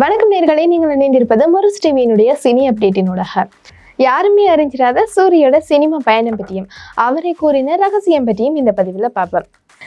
வணக்கம் நேர்களை நீங்கள் இணைந்திருப்பது முரசு டிவியினுடைய சினி அப்டேட்டினூடாக யாருமே அறிஞ்சிராத சூரியோட சினிமா பயணம் பற்றியும் அவரை கூறின ரகசியம் பற்றியும் இந்த பதிவில் பார்ப்போம்.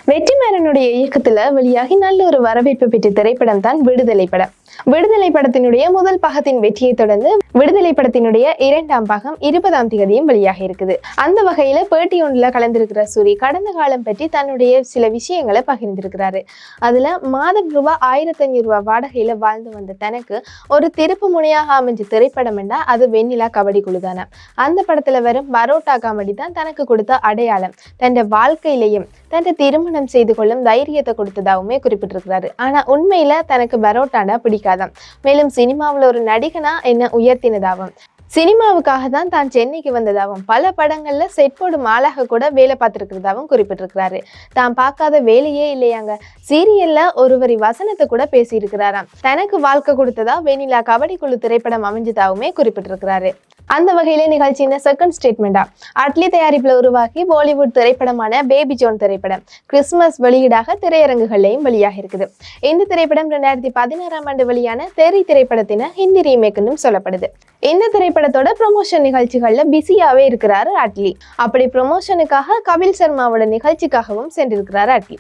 வெற்றிமாறனுடைய இயக்கத்துல வெளியாகி நல்ல ஒரு வரவேற்பு பெற்ற திரைப்படம் தான் விடுதலை படம். விடுதலை படத்தினுடைய முதல் பாகத்தின் வெற்றியை தொடர்ந்து விடுதலை படத்தினுடைய இரண்டாம் பாகம் இருபதாம் தேதியும் வெளியாக இருக்குது. அந்த வகையில பேட்டி ஒன்றுல கலந்திருக்கிற சூரி கடந்த காலம் பற்றி தன்னுடைய சில விஷயங்களை பகிர்ந்திருக்கிறாரு. அதுல மாதம் ரூபாய் ஆயிரத்தி ஐநூறு ரூபாய் வாடகையில வாழ்ந்து வந்த தனக்கு ஒரு திருப்பு முனையாக அமைஞ்ச திரைப்படம் என்றா அது வெண்ணிலா கபடி குழுதான அந்த படத்துல வரும் பரோட்டா காமெடி தான் தனக்கு கொடுத்த அடையாளம். தன் வாழ்க்கையிலையும் தன் திருமணம் செய்து கொள்ளும் தைரியத்தை கொடுத்ததாகவுமே குறிப்பிட்டிருக்கிறாரு. ஆனா உண்மையில தனக்கு பரோட்டானா கதை மேலும் சினிமாவில் ஒரு நடிகனா என்ன உயர்த்தினதாகும்? சினிமாவுக்காக தான் தான் சென்னைக்கு வந்ததாகவும் பல படங்கள்ல செட் போடும் ஆளாக கூட வேலை பார்த்திருக்கிறதாவும் குறிப்பிட்டிருக்கிறாரு. தான் பார்க்காத வேலையே இல்லையாங்க. சீரியல்ல ஒருவரி வசனத்தை கூட பேசியிருக்கிறாராம். தனக்கு வாழ்க்கை கொடுத்ததா வெண்ணிலா கபடி குழு திரைப்படம் அமைஞ்சதாவுமே குறிப்பிட்டிருக்கிறாரு. அந்த வகையில நிகழ்ச்சியின் செகண்ட் ஸ்டேட்மெண்டா அட்லி தயாரிப்பில் உருவாகி பாலிவுட் திரைப்படமான பேபி ஜோன் திரைப்படம் கிறிஸ்துமஸ் வெளியீடாக திரையரங்குகள்லையும் வெளியாக இருக்குது. இந்த திரைப்படம் ரெண்டாயிரத்தி பதினாறாம் ஆண்டு வெளியான தெரி திரைப்படத்தின ஹிந்தி ரீமேக்குன்னு சொல்லப்படுது. இந்த திரைப்படத்தோட ப்ரொமோஷன் நிகழ்ச்சிகள்ல பிஸியாவே இருக்கிறாரு அட்லி. அப்படி ப்ரொமோஷனுக்காக கபில் சர்மாவோட நிகழ்ச்சிக்காகவும் சென்றிருக்கிறார் அட்லி.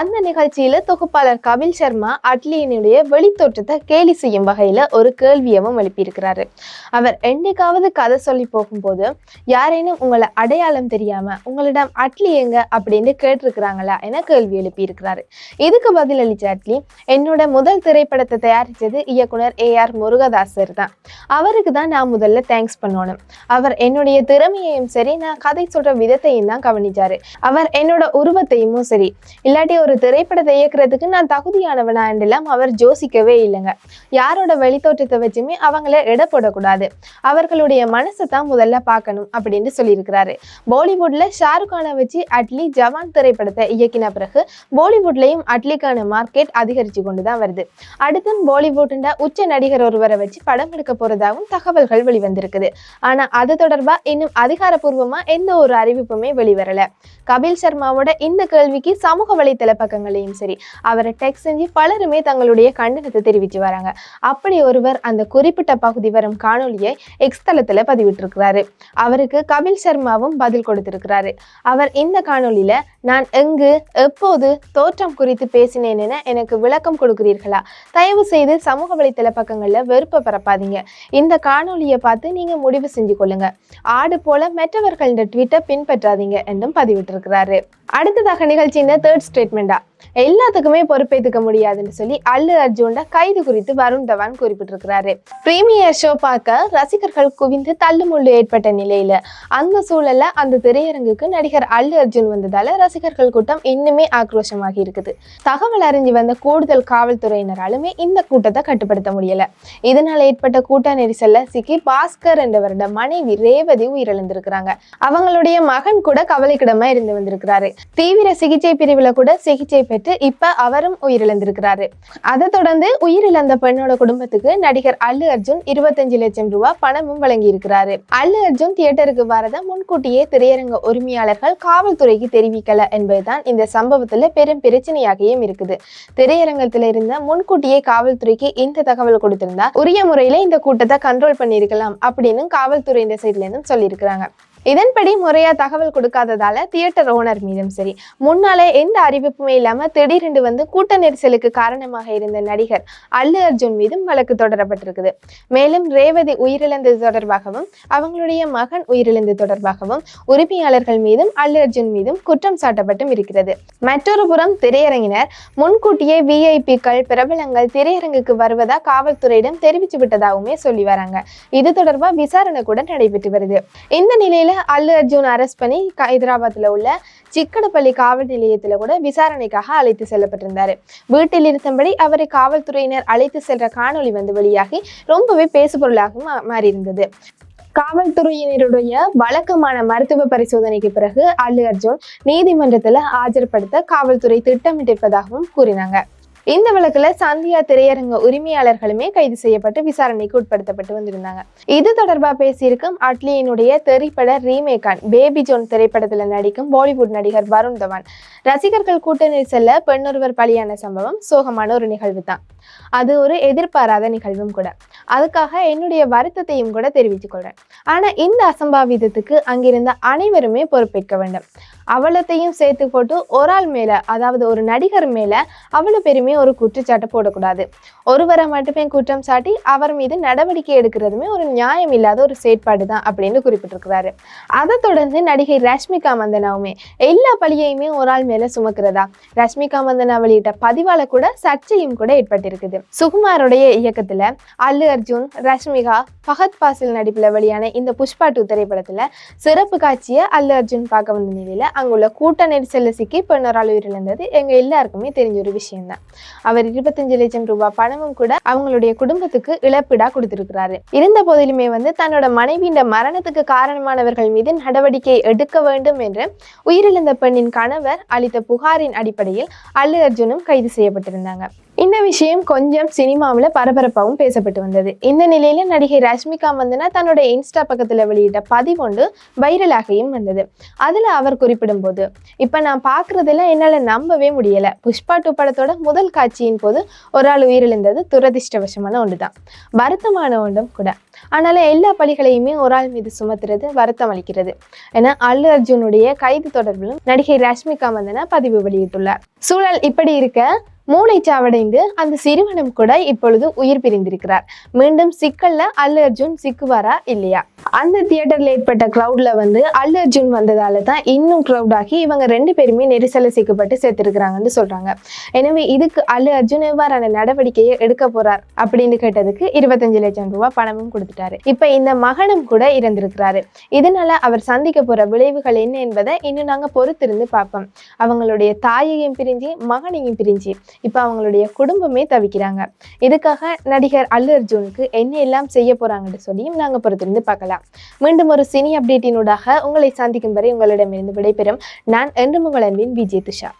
அந்த நிகழ்ச்சியில தொகுப்பாளர் கபில் சர்மா அட்லியினுடைய வெளித்தோற்றத்தை கேலி செய்யும் வகையில ஒரு கேள்வியவும் எழுப்பியிருக்கிறாரு. அவர் என்னைக்காவது கதை சொல்லி போகும்போது யாரேனும் உங்களை அடையாளம் தெரியாம உங்களிடம் அட்லி எங்க அப்படின்னு கேட்டிருக்கிறாங்களா என கேள்வி எழுப்பியிருக்கிறாரு. இதுக்கு பதில் அளிச்ச அட்லி என்னோட முதல் திரைப்படத்தை தயாரிச்சது இயக்குனர் ஏ ஆர் முருகதாசர் தான். அவருக்கு தான் நான் முதல்ல தேங்க்ஸ் பண்ணணும். அவர் என்னுடைய திறமையையும் சரி நான் கதை சொல்ற விதத்தையும் தான் கவனிச்சாரு. அவர் என்னோட உருவத்தையும் சரி இல்லாட்டி ஒரு திரைப்படத்தை இயக்குறதுக்கு நான் தகுதியானவனா என்றெல்லாம் அவர் யோசிக்கவே இல்லைங்க. யாரோட வெளித்தோற்றத்தை வச்சுமே அவங்கள எடை போடக்கூடாது. அவர்களுடைய மனசை தான் முதல்ல பார்க்கணும் அப்படின்னு சொல்லியிருக்கிறாரு. பாலிவுட்ல ஷாருக்கானை வச்சு அட்லி ஜவான் திரைப்படத்தை இயக்கின பிறகு பாலிவுட்லயும் அட்லிக்கான மார்க்கெட் அதிகரிச்சு கொண்டு தான் வருது. அடுத்து பாலிவுட்ல உச்ச நடிகர் ஒருவரை வச்சு படம் எடுக்க போறதாகவும் தகவல்கள் வெளிவந்திருக்குது. ஆனா அது தொடர்பா இன்னும் அதிகாரப்பூர்வமா எந்த ஒரு அறிவிப்புமே வெளிவரல. கபில் சர்மாவோட இந்த கேள்விக்கு சமூக வலைத்தள பக்கங்களையும் சரி அவரை டெக்ஸ்ட் செஞ்சு பலருமே தங்களுடைய கண்டனத்தை தெரிவித்து வராங்க. அப்படி ஒருவர் அந்த குறிப்பிட்ட பகுதி வரும் காணொலியை எக்ஸ் தளத்துல பதிவிட்டிருக்கிறாரு. அவருக்கு கபில் சர்மாவும் பதில் கொடுத்திருக்கிறாரு. அவர் இந்த காணொலியில் நான் எங்கு எப்போது தோற்றம் குறித்து பேசினேன் என எனக்கு விளக்கம் கொடுக்கிறீர்களா? தயவு செய்து சமூக வலைத்தள பக்கங்களில் வெறுப்பை பரப்பாதீங்க. இந்த காணொலியை பார்த்து நீங்கள் முடிவு செஞ்சு கொள்ளுங்க. ஆடு போல மற்றவர்களின் ட்வீட்டை பின்பற்றாதீங்க என்றும் பதிவிட்டிருக்கிறாரு. அடுத்ததாக நிகழ்ச்சியின் தேர்ட் ஸ்டேட்மெண்டா எல்லாத்துக்குமே பொறுப்பேற்றுக்க முடியாதுன்னு சொல்லி அல்லு அர்ஜுன்ட கைது குறித்து வருண் தவான் குறிப்பிட்டிருக்கிறாரு. பிரீமியர் ஷோ பார்க்க ரசிகர்கள் குவிந்து தள்ளுமுள்ளு ஏற்பட்ட நிலையில அந்த சூழல்ல அந்த திரையரங்குக்கு நடிகர் அல்லு அர்ஜுன் வந்ததால ரசிகர்கள் கூட்டம் இன்னுமே ஆக்ரோஷமாகி இருக்குது. தகவல் அறிஞ்சு வந்த கூடுதல் காவல்துறையினராலுமே இந்த கூட்டத்தை கட்டுப்படுத்த முடியல. இதனால ஏற்பட்ட கூட்ட நெரிசல்ல சிக்கி பாஸ்கர் என்றவரோட மனைவி ரேவதி உயிரிழந்திருக்கிறாங்க. அவங்களுடைய மகன் கூட கவலைக்கிடமா இருந்து வந்திருக்கிறாரு. தீவிர சிகிச்சை பிரிவுல கூட சிகிச்சை பெற்று இப்ப அவரும் உயிரிழந்திருக்கிறாரு. அதை தொடர்ந்து உயிரிழந்த பெண்ணோட குடும்பத்துக்கு நடிகர் அல்லு அர்ஜுன் இருபத்தஞ்சு லட்சம் ரூபாய் பணமும் வழங்கி இருக்கிறாரு அல்லு அர்ஜுன் தியேட்டருக்கு வரத முன்கூட்டியே திரையரங்க உரிமையாளர்கள் காவல்துறைக்கு தெரிவிக்கல என்பதுதான் இந்த சம்பவத்துல பெரும் பிரச்சனையாகியும் இருக்குது. திரையரங்கத்துல இருந்த முன்கூட்டியே காவல்துறைக்கு இந்த தகவல் கொடுத்திருந்தா உரிய முறையில இந்த கூட்டத்தை கண்ட்ரோல் பண்ணியிருக்கலாம் அப்படின்னு காவல்துறையின் சைட்ல இருந்தும் சொல்லியிருக்கிறாங்க. இதன்படி முறையாக தகவல் கொடுக்காததால தியேட்டர் ஓனர் மீதும் சரி முன்னாலே எந்த அறிவிப்புமே இல்லாமல் திடீரென்று வந்து கூட்ட நெரிசலுக்கு காரணமாக இருந்த நடிகர் அல்லு அர்ஜுன் மீதும் வழக்கு தொடரப்பட்டிருக்குது. மேலும் ரேவதி உயிரிழந்தது தொடர்பாகவும் அவங்களுடைய மகன் உயிரிழந்தது தொடர்பாகவும் உரிமையாளர்கள் மீதும் அல்லு அர்ஜுன் மீதும் குற்றம் சாட்டப்பட்டும் இருக்கிறது. மற்றொரு புறம் திரையரங்கினர் முன்கூட்டியே விஐபிக்கள் பிரபலங்கள் திரையரங்குக்கு வருவதா காவல்துறையிடம் தெரிவித்து விட்டதாகவுமே சொல்லி வராங்க. இது தொடர்பாக விசாரணை கூட நடைபெற்று வருது. இந்த நிலையில அல்லு அர்ஜுன் அரெஸ்ட் பண்ணி ஹைதராபாத்தில் உள்ள சிக்கடப்பள்ளி காவல் நிலையத்தில் கூட விசாரணைக்காக அழைத்து செல்லப்பட்டிருந்தாரு. வீட்டில் இருந்தபடி அவரை காவல்துறையினர் அழைத்து செல்ற காணொளி வந்து வெளியாகி ரொம்பவே பேசுபொருளாகவும் மா- மாறி இருந்தது காவல்துறையினருடைய வழக்கமான மருத்துவ பரிசோதனைக்கு பிறகு அல்லு அர்ஜுன் நீதிமன்றத்துல ஆஜர்படுத்த காவல்துறை திட்டமிட்டிருப்பதாகவும் கூறினாங்க. இந்த வழக்குல சந்தியா திரையரங்க உரிமையாளர்களுமே கைது செய்யப்பட்டு விசாரணைக்கு உட்படுத்தப்பட்டு வந்திருந்தாங்க. இது தொடர்பா பேசியிருக்கும் அட்லியினுடைய திரைப்பட ரீமேக்கான் பேபி ஜோன் திரைப்படத்துல நடிக்கும் பாலிவுட் நடிகர் வருண் தவான். ரசிகர்கள் கூட்டணி செல்ல பெண்ணொருவர் பலியான சம்பவம் சோகமான ஒரு நிகழ்வு தான் அது ஒரு எதிர்பாராத நிகழ்வும் கூட. அதுக்காக என்னுடைய வருத்தத்தையும் கூட தெரிவித்துக் கொள்றேன். ஆனா இந்த அசம்பாவிதத்துக்கு அங்கிருந்த அனைவருமே பொறுப்பேற்க வேண்டும். அவளத்தையும் சேர்த்து போட்டு ஒரு ஆள் மேல அதாவது ஒரு நடிகர் மேல அவ்வளோ பெருமே ஒரு குற்றச்சாட்டை போடக்கூடாது. ஒருவரை மட்டுமே குற்றம் சாட்டி அவர் மீது நடவடிக்கை எடுக்கிறதுமே ஒரு நியாயம் இல்லாத ஒரு செயற்பாடு தான் அப்படின்னு குறிப்பிட்டிருக்கிறாரு. அதை தொடர்ந்து நடிகை ரஷ்மிகா மந்தனாவுமே எல்லா பழியையுமே ஒரு ஆள் மேல சுமக்கிறதா? ரஷ்மிகா மந்தனா வெளியிட்ட பதிவால கூட சர்ச்சையும் கூட ஏற்பட்டிருக்குது. சுகுமாருடைய இயக்கத்துல அல்லு அர்ஜுன் ரஷ்மிகா ஃபஹத் பாசில் நடிப்பில் வெளியான இந்த புஷ்பா டூ திரைப்படத்தில் சிறப்பு காட்சியை அல்லு அர்ஜுன் பார்க்க வந்த நிலையில் அங்குள்ள கூட்ட நெரிசலில் சிக்கி பெண்ணொரால் உயிரிழந்தது. எங்கள் எல்லாருக்குமே தெரிஞ்ச ஒரு விஷயம்தான். அவர் இருபத்தஞ்சு லட்சம் ரூபாய் பணமும் கூட அவங்களுடைய குடும்பத்துக்கு இழப்பிடா கொடுத்திருக்கிறாரு. இருந்த போதிலுமே வந்து தன்னோட மனைவியின் மரணத்துக்கு காரணமானவர்கள் மீது நடவடிக்கை எடுக்க வேண்டும் என்று உயிரிழந்த பெண்ணின் கணவர் அளித்த புகாரின் அடிப்படையில் அல்லு அர்ஜுனும் கைது செய்யப்பட்டிருந்தாங்க. இந்த விஷயம் கொஞ்சம் சினிமாவில் பரபரப்பாகவும் பேசப்பட்டு வந்தது. இந்த நிலையில நடிகை ரஷ்மிகா மந்தனா தன்னோட இன்ஸ்டா பக்கத்தில் வெளியிட்ட பதிவொன்று வைரலாகியும் வந்தது. அதில் அவர் குறிப்பிடும் போது நான் பார்க்குறதெல்லாம் என்னால் நம்பவே முடியலை. புஷ்பா டூ படத்தோட முதல் காட்சியின் போது ஒரு ஆள் உயிரிழந்தது துரதிர்ஷ்டவஷமான ஒன்று தான் வருத்தமான ஒன்றும் கூட. ஆனாலும் எல்லா பழிகளையுமே ஒரு ஆள் மீது சுமத்துறது வருத்தம் அளிக்கிறது. என அல்லு அர்ஜுனுடைய கைது தொடர்பிலும் நடிகை ரஷ்மிகா மந்தனா பதிவு வெளியிட்டுள்ளார். சூழல் இப்படி இருக்க மூளைச்சாவடைந்து அந்த சிறுவனும் கூட இப்பொழுது உயிர் பிரிந்திருக்கிறார். மீண்டும் சிக்கல்ல அல்லு அர்ஜுன் சிக்குவாரா இல்லையா? அந்த தியேட்டரில் ஏற்பட்ட க்ரௌடில் வந்து அல்லு அர்ஜுன் வந்ததால தான் இன்னும் க்ரௌட் ஆகி இவங்க ரெண்டு பேருமே நெரிசலை சிக்கப்பட்டு சேர்த்துருக்குறாங்கன்னு சொல்கிறாங்க எனவே இதுக்கு அல்லு அர்ஜுன் எவ்வாறான நடவடிக்கையை எடுக்க போகிறார் அப்படின்னு கேட்டதுக்கு இருபத்தஞ்சு லட்சம் ரூபாய் பணமும் கொடுத்துட்டாரு. இப்போ இந்த மகனும் கூட இறந்திருக்கிறாரு. இதனால அவர் சந்திக்க போகிற விளைவுகள் என்ன என்பதை இன்னும் நாங்கள் பொறுத்திருந்து பார்ப்போம். அவங்களுடைய தாயையும் பிரிஞ்சு மகனையும் பிரிஞ்சு இப்போ அவங்களுடைய குடும்பமே தவிக்கிறாங்க. இதுக்காக நடிகர் அல்லு அர்ஜுனுக்கு என்ன எல்லாம் செய்ய போகிறாங்கன்னு சொல்லியும் நாங்கள் பொறுத்திருந்து பார்க்கலாம். மீண்டும் ஒரு சினி அப்டேட்டினூடாக உங்களை சந்திக்கும் வரை உங்களிடமிருந்து விடைபெறும் நான் என்று உங்கள் அன்பின் விஜய் துஷா.